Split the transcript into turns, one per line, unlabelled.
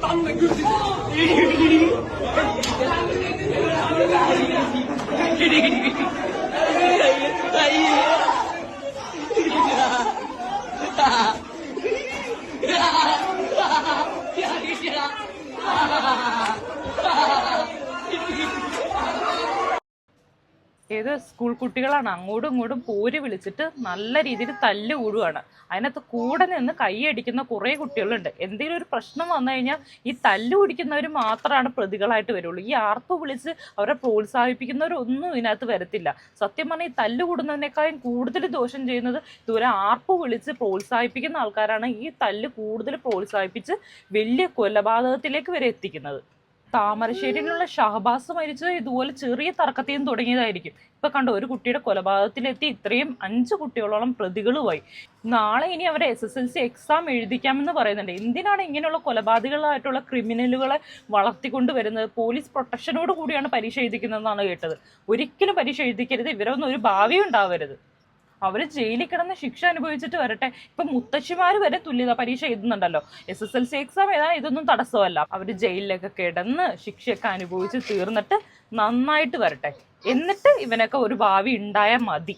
Ha ha ha ha! ഏത് school കുട്ടികളാണ് അങ്ങോട്ടും ഇങ്ങോട്ടും പോര് വിളിച്ചിട്ട് നല്ല രീതിയിൽ തല്ല് കൂടുകയാണ് അതിനകത്ത് കൂടെ നിന്ന് കൈയടിക്കുന്ന കുറേ കുട്ടികളുണ്ട്. എന്തെങ്കിലും ഒരു പ്രശ്നം വന്നു കഴിഞ്ഞാൽ ഈ തല്ല് കുടിക്കുന്നവർ മാത്രമാണ് പ്രതികളായിട്ട് വരുള്ളൂ. ഈ ആർപ്പ് വിളിച്ച് അവരെ പ്രോത്സാഹിപ്പിക്കുന്നവരൊന്നും ഇതിനകത്ത് വരത്തില്ല. സത്യം പറഞ്ഞാൽ ഈ തല്ല് കൂടുന്നതിനേക്കാളും കൂടുതൽ ദോഷം ചെയ്യുന്നത് ഇതുവരെ ആർപ്പ് വിളിച്ച് പ്രോത്സാഹിപ്പിക്കുന്ന ആൾക്കാരാണ് ഈ തല്ല് കൂടുതൽ പ്രോത്സാഹിപ്പിച്ച് വലിയ കൊലപാതകത്തിലേക്ക് വരെ എത്തിക്കുന്നത്. താമരശ്ശേരിയിലുള്ള ഷഹബാസ് മരിച്ചത് ഇതുപോലെ ചെറിയ തർക്കത്തിൽ നിന്ന് തുടങ്ങിയതായിരിക്കും. ഇപ്പൊ കണ്ടോ ഒരു കുട്ടിയുടെ കൊലപാതകത്തിലെത്തി ഇത്രയും അഞ്ച് കുട്ടികളോളം പ്രതികളുമായി. നാളെ ഇനി അവരെ S S L C exam എഴുതിക്കാമെന്ന് പറയുന്നുണ്ട്. എന്തിനാണ് ഇങ്ങനെയുള്ള കൊലപാതകളായിട്ടുള്ള ക്രിമിനലുകളെ വളർത്തിക്കൊണ്ട് വരുന്നത്? പോലീസ് പ്രൊട്ടക്ഷനോട് കൂടിയാണ് പരീക്ഷ എഴുതിക്കുന്നതെന്നാണ് കേട്ടത്. ഒരിക്കലും പരീക്ഷ എഴുതിക്കരുത്. ഇവരൊന്നും ഒരു ഭാവി ഉണ്ടാവരുത്. അവർ ജയിലിൽ കിടന്ന് ശിക്ഷ അനുഭവിച്ചിട്ട് വരട്ടെ. ഇപ്പം മുത്തശ്ശിമാർ വരെ തുല്യത പരീക്ഷ എഴുതുന്നുണ്ടല്ലോ. S S L C exam എഴുതാൻ ഇതൊന്നും തടസ്സമല്ല. അവർ ജയിലിലൊക്കെ കിടന്ന് ശിക്ഷയൊക്കെ അനുഭവിച്ച് തീർന്നിട്ട് നന്നായിട്ട് വരട്ടെ. എന്നിട്ട് ഇവനൊക്കെ ഒരു ഭാവി ഉണ്ടായാൽ മതി.